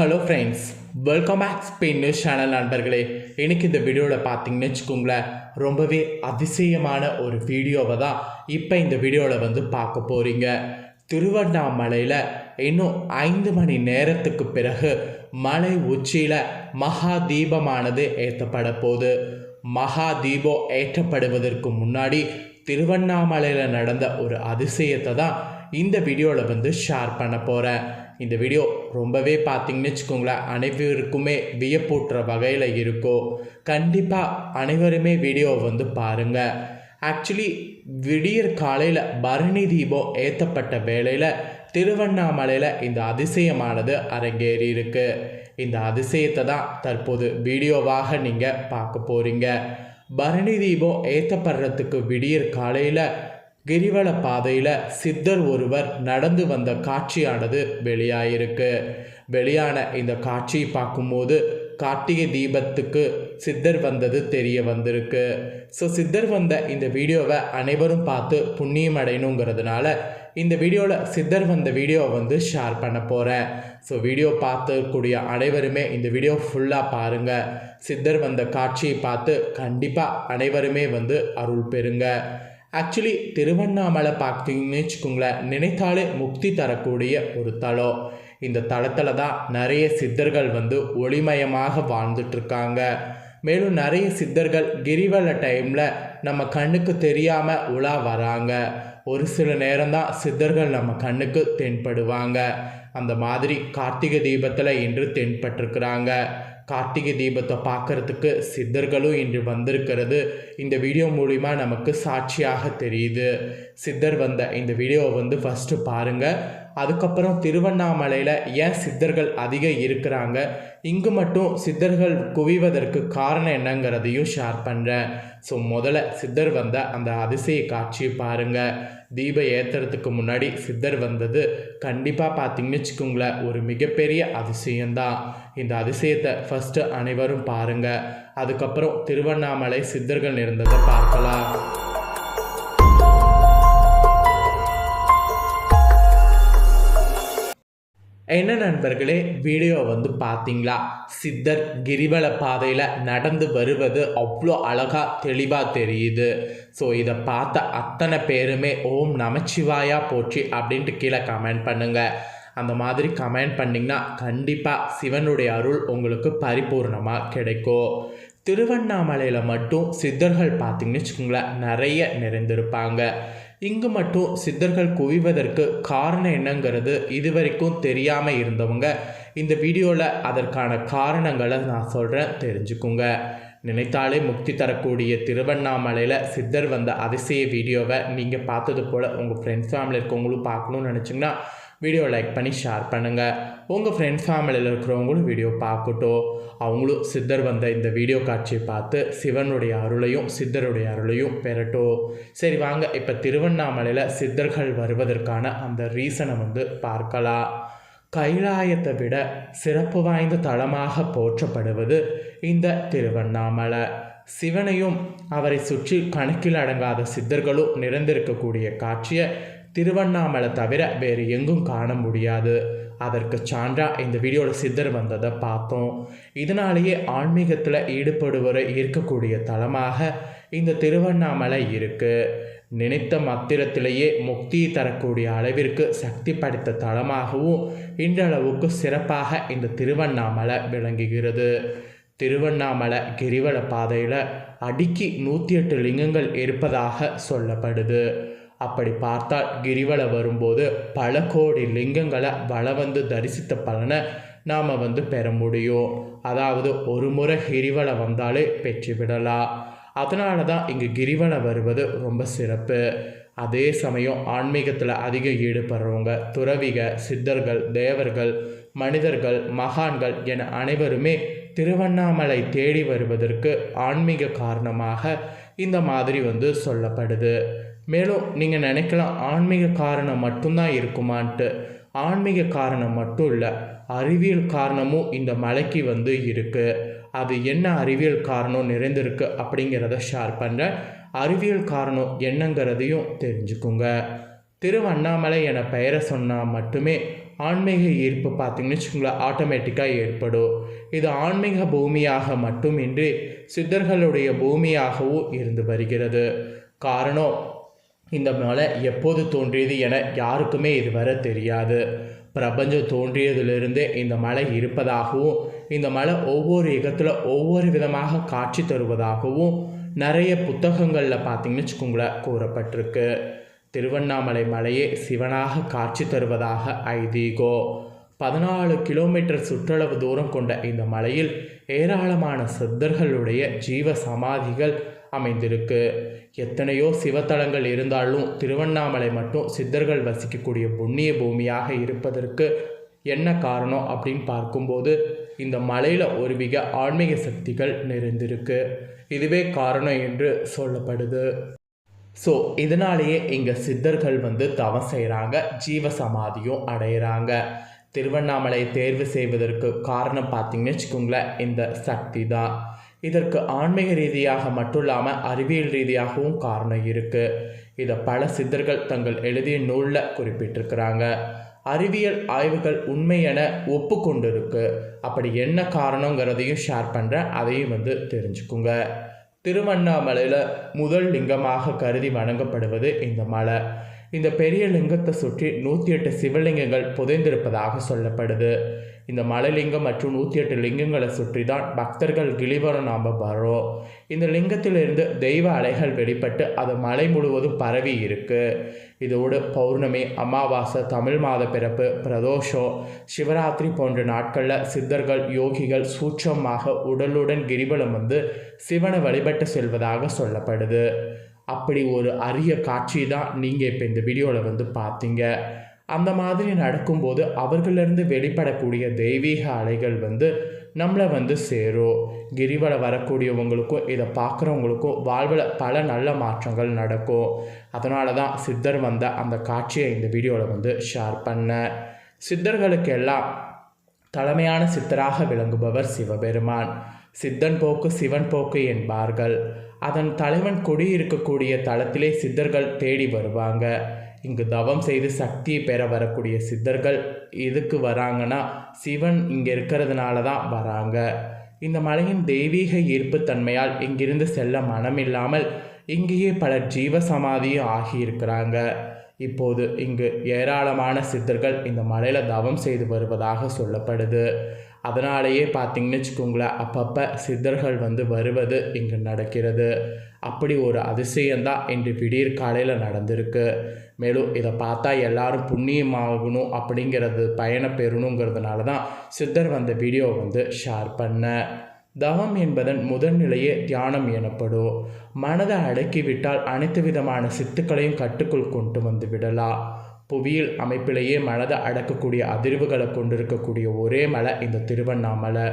Hello friends welcome back Spain news channel நண்பர்களே. எனக்கு இந்த வீடியோவில் பார்த்தீங்கன்னு வச்சுக்கோங்களேன் ரொம்பவே அதிசயமான ஒரு வீடியோவை தான் இப்போ இந்த வீடியோவில் வந்து பார்க்க போகிறீங்க திருவண்ணாமலையில் இன்னும் ஐந்து மணி நேரத்துக்கு பிறகு மலை உச்சியில் மகா தீபமானது ஏற்றப்பட போகுது. மகா தீபம் ஏற்றப்படுவதற்கு முன்னாடி திருவண்ணாமலையில் நடந்த ஒரு அதிசயத்தை தான் இந்த வீடியோவில் வந்து ஷேர் பண்ண போகிறேன் இந்த வீடியோ ரொம்பவே பார்த்திங்கன்னு வச்சுக்கோங்களேன் அனைவருக்குமே வியப்பூட்டுற வகையில் இருக்கும் கண்டிப்பாக அனைவருமே வீடியோ வந்து பாருங்கள் ஆக்சுவலி விடியற் காலையில் பரணி தீபம் ஏற்றப்பட்ட வேளையில் திருவண்ணாமலையில் இந்த அதிசயமானது அரங்கேறி இருக்கு. இந்த அதிசயத்தை தான் தற்போது வீடியோவாக நீங்கள் பார்க்க போகிறீங்க பரணி தீபம் ஏற்றப்படுறதுக்கு விடியற் காலையில் கிரிவல பாதையில் சித்தர் ஒருவர் நடந்து வந்த காட்சியானது வெளியாயிருக்கு. வெளியான இந்த காட்சியை பார்க்கும்போது கார்த்திகை தீபத்துக்கு சித்தர் வந்தது தெரிய வந்திருக்கு. ஸோ சித்தர் வந்த இந்த வீடியோவை அனைவரும் பார்த்து புண்ணியம் அடையணுங்கிறதுனால இந்த வீடியோவில் சித்தர் வந்த வீடியோவை வந்து ஷேர் பண்ண போகிறேன் ஸோ வீடியோ பார்த்துக்கூடிய அனைவருமே இந்த வீடியோ ஃபுல்லாக பாருங்கள் சித்தர் வந்த காட்சியை பார்த்து கண்டிப்பாக அனைவருமே வந்து அருள் பெறுங்க. ஆக்சுவலி திருவண்ணாமலை பார்த்தீங்கன்னு வச்சுக்கோங்களேன் நினைத்தாலே முக்தி தரக்கூடிய ஒரு தலம். இந்த தளத்தில் தான் நிறைய சித்தர்கள் வந்து ஒளிமயமாக வாழ்ந்துட்டுருக்காங்க. மேலும் நிறைய சித்தர்கள் கிரிவல டைமில் நம்ம கண்ணுக்கு தெரியாமல் உலா வராங்க. ஒரு சில நேரம்தான் சித்தர்கள் நம்ம கண்ணுக்கு தென்படுவாங்க. அந்த மாதிரி கார்த்திகை தீபத்தில் இன்று தென்பட்டிருக்கிறாங்க. கார்த்திகை தீபத்தை பார்க்கறதுக்கு சித்தர்களும் இன்று வந்திருக்கிறது. இந்த வீடியோ மூலிமா நமக்கு சாட்சியாக தெரியுது. சித்தர் வந்த இந்த வீடியோவை வந்து ஃபஸ்ட்டு பாருங்கள் அதுக்கப்புறம் திருவண்ணாமலையில் ஏன் சித்தர்கள் அதிகம் இருக்கிறாங்க? இங்கு மட்டும் சித்தர்கள் குவிவதற்கு காரணம் என்னங்கிறதையும் ஷேர் பண்ணுறேன் ஸோ முதல்ல சித்தர் வந்த அந்த அதிசய காட்சியை பாருங்கள் தீப ஏற்றுறதுக்கு முன்னாடி சித்தர் வந்தது கண்டிப்பாக பார்த்தீங்கன்னு வச்சுக்கோங்களேன் ஒரு மிகப்பெரிய அதிசயம்தான். இந்த அதிசயத்தை ஃபஸ்ட்டு அனைவரும் பாருங்கள் அதுக்கப்புறம் திருவண்ணாமலை சித்தர்கள் இருந்ததை பார்க்கலாம். என்ன நண்பர்களே வீடியோ வந்து பார்த்தீங்களா? சித்தர் கிரிவல பாதையில் நடந்து வருவது அவ்வளோ அழகாக தெளிவாக தெரியுது. ஸோ இதை பார்த்த அத்தனை பேருமே ஓம் நமச்சிவாயா போச்சு அப்படின்ட்டு கீழே கமெண்ட் பண்ணுங்கள் அந்த மாதிரி கமெண்ட் பண்ணிங்கன்னா கண்டிப்பாக சிவனுடைய அருள் உங்களுக்கு பரிபூர்ணமாக கிடைக்கும். திருவண்ணாமலையில் மட்டும் சித்தர்கள் பார்த்தீங்கன்னு வச்சுக்கோங்களேன் நிறைய நிறைந்திருப்பாங்க. இங்கு மட்டும் சித்தர்கள் குவிவதற்கு காரணம் என்னங்கிறது இதுவரைக்கும் தெரியாமல் இருந்தவங்க. இந்த வீடியோவில் அதற்கான காரணங்களை நான் சொல்கிறேன் தெரிஞ்சுக்குங்க. நினைத்தாலே முக்தி தரக்கூடிய திருவண்ணாமலையில் சித்தர் வந்த அதிசய வீடியோவை நீங்கள் பார்த்தது போல் உங்கள் ஃப்ரெண்ட்ஸ் ஃபேமிலி இருக்கவங்களும் பார்க்கணுன்னு நினச்சிங்கன்னா வீடியோ லைக் பண்ணி ஷேர் பண்ணுங்கள் உங்கள் ஃப்ரெண்ட்ஸ் ஃபேமிலியில் இருக்கிறவங்களும் வீடியோ பார்க்கட்டும். அவங்களும் சித்தர் வந்த இந்த வீடியோ காட்சியை பார்த்து சிவனுடைய அருளையும் சித்தருடைய அருளையும் பெறட்டும். சரி வாங்க. இப்போ திருவண்ணாமலையில் சித்தர்கள் வருவதற்கான அந்த ரீசனை வந்து பார்க்கலாம். கைலாயத்தை விட சிறப்பு வாய்ந்த தளமாக போற்றப்படுவது இந்த திருவண்ணாமலை. சிவனையும் அவரை சுற்றி கணக்கில் அடங்காத சித்தர்களும் நிறைந்திருக்கக்கூடிய காட்சியை திருவண்ணாமலை தவிர வேறு எங்கும் காண முடியாது. அதற்கு சான்றா இந்த வீடியோவில் சித்தர் வந்ததை பார்த்தோம். இதனாலேயே ஆன்மீகத்தில் ஈடுபடுவரை இருக்கக்கூடிய தலமாக இந்த திருவண்ணாமலை இருக்குது நினைத்த மத்திரத்திலேயே முக்தியை தரக்கூடிய அளவிற்கு சக்தி படைத்த தலமாகவும் இன்றளவுக்கு சிறப்பாக இந்த திருவண்ணாமலை விளங்குகிறது. திருவண்ணாமலை கிரிவல பாதையில் அடிக்கி நூற்றி எட்டு லிங்கங்கள் இருப்பதாக சொல்லப்படுது. அப்படி பார்த்தால் கிரிவல வரும்போது பல கோடி லிங்கங்களை வள வந்து தரிசித்த பலனை நாம் வந்து பெற முடியும். அதாவது ஒரு முறை கிரிவலை வந்தாலே பெற்று விடலாம். அதனால தான் இங்கே கிரிவலை வருவது ரொம்ப சிறப்பு. அதே சமயம் ஆன்மீகத்தில் அதிகம் ஈடுபடுறவங்க துறவிக சித்தர்கள் தேவர்கள் மனிதர்கள் மகான்கள் என அனைவருமே திருவண்ணாமலை தேடி வருவதற்கு ஆன்மீக காரணமாக இந்த மாதிரி வந்து சொல்லப்படுது. மேலும் நீங்கள் நினைக்கலாம் ஆன்மீக காரணம் மட்டும்தான் இருக்குமான்ட்டு ஆன்மீக காரணம் மட்டும் இல்லை அறிவியல் காரணமும் இந்த மலைக்கு வந்து இருக்குது அது என்ன அறிவியல் காரணம் நிறைந்திருக்கு அப்படிங்கிறத ஷேர் பண்ணுறேன் அறிவியல் காரணம் என்னங்கிறதையும் தெரிஞ்சுக்குங்க. திருவண்ணாமலை என பெயரை சொன்னால் மட்டுமே ஆன்மீக ஈர்ப்பு பார்த்தீங்கன்னு வச்சுக்கோங்களேன் ஆட்டோமேட்டிக்காக ஏற்படும். இது ஆன்மீக பூமியாக மட்டுமின்றி சித்தர்களுடைய பூமியாகவும் இருந்து வருகிறது. காரணம் இந்த மலை எப்போது தோன்றியது என யாருக்குமே இதுவரை தெரியாது. பிரபஞ்சம் தோன்றியதிலிருந்தே இந்த மலை இருப்பதாகவும் இந்த மலை ஒவ்வொரு யுகத்தில் ஒவ்வொரு விதமாக காட்சி தருவதாகவும் நிறைய புத்தகங்களில் பார்த்தீங்கன்னு வச்சுக்கோங்களேன் கூறப்பட்டிருக்கு. திருவண்ணாமலை மலையே சிவனாக காட்சி தருவதாக ஐதீகோ. பதினாலு கிலோமீட்டர் சுற்றளவு தூரம் கொண்ட இந்த மலையில் ஏராளமான சித்தர்களுடைய ஜீவ சமாதிகள் அமைந்திருக்கு. எத்தனையோ சிவத்தலங்கள் இருந்தாலும் திருவண்ணாமலை மட்டும் சித்தர்கள் வசிக்கக்கூடிய புண்ணிய பூமியாக இருப்பதற்கு என்ன காரணம் அப்படின்னு பார்க்கும்போது இந்த மலையில் ஒரு மிக ஆன்மீக சக்திகள் நிறைந்திருக்கு. இதுவே காரணம் என்று சொல்லப்படுது. ஸோ இதனாலேயே இங்கே சித்தர்கள் வந்து தவம் செய்கிறாங்க ஜீவ சமாதியும் அடையிறாங்க. திருவண்ணாமலை தேர்வு செய்வதற்கு காரணம் பார்த்தீங்கன்னு வச்சுக்கோங்களேன் இந்த சக்தி தான். இதற்கு ஆன்மீக ரீதியாக மட்டும் இல்லாமல் அறிவியல் ரீதியாகவும் காரணம் இருக்குது இதை பல சித்தர்கள் தங்கள் எழுதிய நூலில் குறிப்பிட்டிருக்கிறாங்க. அறிவியல் ஆய்வுகள் உண்மை என ஒப்புக்கொண்டிருக்கு. அப்படி என்ன காரணங்கிறதையும் ஷேர் பண்ணுறேன் அதையும் வந்து தெரிஞ்சுக்குங்க. திருவண்ணாமலையில் முதல் லிங்கமாக கருதி வணங்கப்படுவது இந்த மலை. இந்த பெரிய லிங்கத்தை சுற்றி நூற்றி எட்டு சிவலிங்கங்கள் புதைந்திருப்பதாக சொல்லப்படுது. இந்த மலைலிங்கம் மற்றும் நூற்றி எட்டு லிங்கங்களை சுற்றி தான் பக்தர்கள் கிளிவரம் நாம் வரோம் இந்த லிங்கத்திலிருந்து தெய்வ அலைகள் வெளிப்பட்டு அது மலை முழுவதும் பரவி இருக்கு. இதோடு பௌர்ணமி அமாவாசை தமிழ் மாத பிறப்பு பிரதோஷம் சிவராத்திரி போன்ற நாட்களில் சித்தர்கள் யோகிகள் சூட்சமாக உடலுடன் கிரிவலம் வந்து சிவனை வழிபட்டு செல்வதாக சொல்லப்படுது. அப்படி ஒரு அரிய காட்சி தான் நீங்கள் இப்போ இந்த வீடியோவில் வந்து பார்த்தீங்க. அந்த மாதிரி நடக்கும்போது அவர்களிருந்து வெளிப்படக்கூடிய தெய்வீக அலைகள் வந்து நம்மளை வந்து சேரும். கிரிவல வரக்கூடியவங்களுக்கும் இதை பார்க்குறவங்களுக்கும் வாழ்வில் பல நல்ல மாற்றங்கள் நடக்கும். அதனால தான் சித்தர் வந்த அந்த காட்சியை இந்த வீடியோவில் வந்து ஷேர் பண்ணேன். சித்தர்களுக்கெல்லாம் தலைமையான சித்தராக விளங்குபவர் சிவபெருமான். சித்தன் போக்கு சிவன் போக்கு என்பார்கள். அதன் தலைவன் குடியிருக்கக்கூடிய தளத்திலே சித்தர்கள் தேடி வருவாங்க. இங்கு தவம் செய்து சக்தியை பெற வரக்கூடிய சித்தர்கள் எதுக்கு வராங்கன்னா சிவன் இங்கே இருக்கிறதுனால தான் வராங்க. இந்த மலையின் தெய்வீக ஈர்ப்புத்தன்மையால் இங்கிருந்து செல்ல மனமில்லாமல் இங்கேயே பலர் ஜீவ சமாதியும் ஆகியிருக்கிறாங்க. இப்போது இங்கு ஏராளமான சித்தர்கள் இந்த மலையில் தவம் செய்து வருவதாக சொல்லப்படுது. அதனாலேயே பார்த்தீங்கன்னு வச்சுக்கோங்களேன் அப்பப்போ சித்தர்கள் வந்து வருவது இங்கு நடக்கிறது. அப்படி ஒரு அதிசயம்தான் இன்று விடியற் காலையில் நடந்திருக்கு. மேலும் இதை பார்த்தா எல்லாரும் புண்ணியமாகணும் அப்படிங்கிறது பயனை பெறணுங்கிறதுனால தான் சித்தர் வந்த வீடியோ வந்து ஷேர் பண்ணேன் தவம் என்பதன் முதன்நிலையே தியானம் எனப்படும். மனதை அடக்கிவிட்டால் அனைத்து விதமான சித்துக்களையும் கட்டுக்குள் கொண்டு வந்து விடலாம். புவியியல் அமைப்பிலேயே மனதை அடக்கக்கூடிய அதிர்வுகளை கொண்டிருக்கக்கூடிய ஒரே மலை இந்த திருவண்ணாமலை.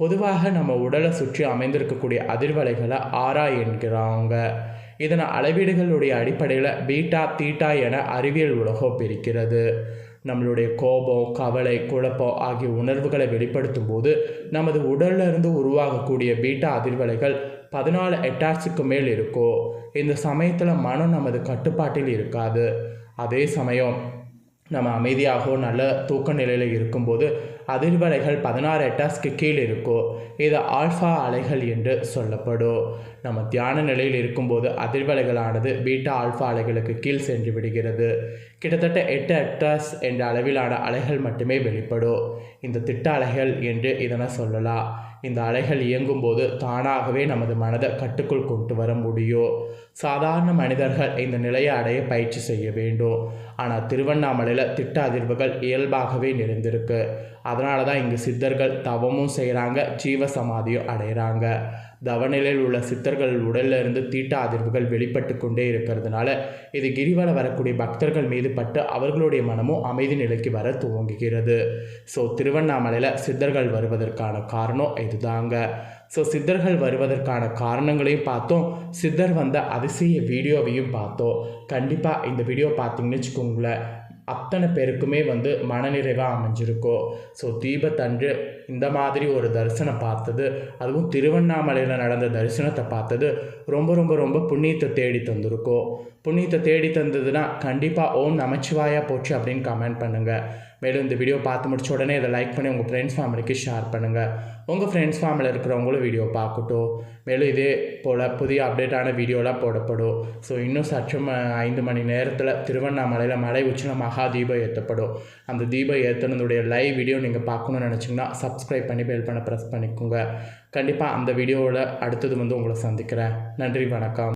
பொதுவாக நம்ம உடலை சுற்றி அமைந்திருக்கக்கூடிய அதிர்வலைகளை ஆரா என்கிறாங்க. இதனை அளவீடுகளுடைய அடிப்படையில் பீட்டா தீட்டா என அறிவியல் உலகம் பிரிக்கிறது. நம்மளுடைய கோபம் கவலை குழப்பம் ஆகிய உணர்வுகளை வெளிப்படுத்தும் போது நமது உடலிலிருந்து உருவாகக்கூடிய பீட்டா அதிர்வலைகள் பதினாலு எட்டார்ஸுக்கு மேல் இருக்கும் இந்த சமயத்தில் மனம் நமது கட்டுப்பாட்டில் இருக்காது. அதே சமயம் நம்ம அமைதியாகவோ நல்ல தூக்க நிலையில் இருக்கும்போது அதிர்வலைகள் பதினாறு எட்டாஸ்க்கு கீழ் இருக்கோ இது ஆல்ஃபா அலைகள் என்று சொல்லப்படும். நம்ம தியான நிலையில் இருக்கும்போது அதிர்வலைகளானது பீட்டா ஆல்ஃபா அலைகளுக்கு கீழ் சென்று விடுகிறது. கிட்டத்தட்ட எட்டு எட்டாஸ் என்ற அளவிலான அலைகள் மட்டுமே வெளிப்படும். இந்த திட்ட அலைகள் என்று இதனை சொல்லலாம். இந்த அலைகள் இயங்கும்போது தானாகவே நமது மனதை கட்டுக்குள் கொண்டு வர முடியும் சாதாரண மனிதர்கள் இந்த நிலையை அடைய பயிற்சி செய்ய வேண்டும். ஆனால் திருவண்ணாமலையில் திட்ட அதிர்வுகள் இயல்பாகவே நிறைந்திருக்கு. அதனால தான் இங்கு சித்தர்கள் தவமும் செய்கிறாங்க ஜீவ சமாதியும் அடைகிறாங்க தவநிலையில் உள்ள சித்தர்கள் உடல்ல இருந்து தீட்ட அதிர்வுகள் வெளிப்பட்டு கொண்டே இருக்கிறதுனால இது கிரிவல வரக்கூடிய பக்தர்கள் மீது பட்டு அவர்களுடைய மனமும் அமைதி நிலைக்கு வர துவங்குகிறது. ஸோ திருவண்ணாமலையில் சித்தர்கள் வருவதற்கான காரணம் இதுதாங்க. ஸோ சித்தர்கள் வருவதற்கான காரணங்களையும் பார்த்தோம். சித்தர் வந்த அதிசய வீடியோவையும் பார்த்தோம். கண்டிப்பாக இந்த வீடியோ பார்த்தீங்கன்னு வச்சுக்கோங்களேன். அத்தனை பேருக்குமே வந்து மனநிறைவாக அமைஞ்சிருக்கும் ஸோ தீபத்தன்று இந்த மாதிரி ஒரு தரிசனம் பார்த்தது அதுவும் திருவண்ணாமலையில் நடந்த தரிசனத்தை பார்த்தது ரொம்ப ரொம்ப ரொம்ப புண்ணியத்தை தேடி தந்திருக்கோம் புண்ணியத்தை தேடி தந்ததுன்னா கண்டிப்பாக ஓம் நமச்சிவாயா போச்சு அப்படின்னு கமெண்ட் பண்ணுங்கள் மேலும் இந்த வீடியோ பார்த்து முடிச்ச உடனே இதை லைக் பண்ணி உங்கள் ஃப்ரெண்ட்ஸ் ஃபேமிலிக்கு ஷேர் பண்ணுங்கள் உங்கள் ஃப்ரெண்ட்ஸ் ஃபேமிலியில் இருக்கிறவங்களும் வீடியோ பார்க்கட்டும். மேலும் இதே போல் புதிய அப்டேட்டான வீடியோலாம் போடப்படும். ஸோ இன்னும் சற்றும் ஐந்து மணி நேரத்தில் திருவண்ணாமலையில் மலை உச்சியில் மகா தீபம் ஏற்றப்படும் அந்த தீபம் ஏற்றுனதுடைய லைவ் வீடியோ நீங்கள் பார்க்கணும்னு நினச்சிங்கன்னா சப்ஸ்கிரைப் பண்ணி பெல் பண்ண ப்ரெஸ் பண்ணிக்கோங்க. கண்டிப்பாக அந்த வீடியோவில் அடுத்தது வந்து உங்களை சந்திக்கிறேன். நன்றி வணக்கம்.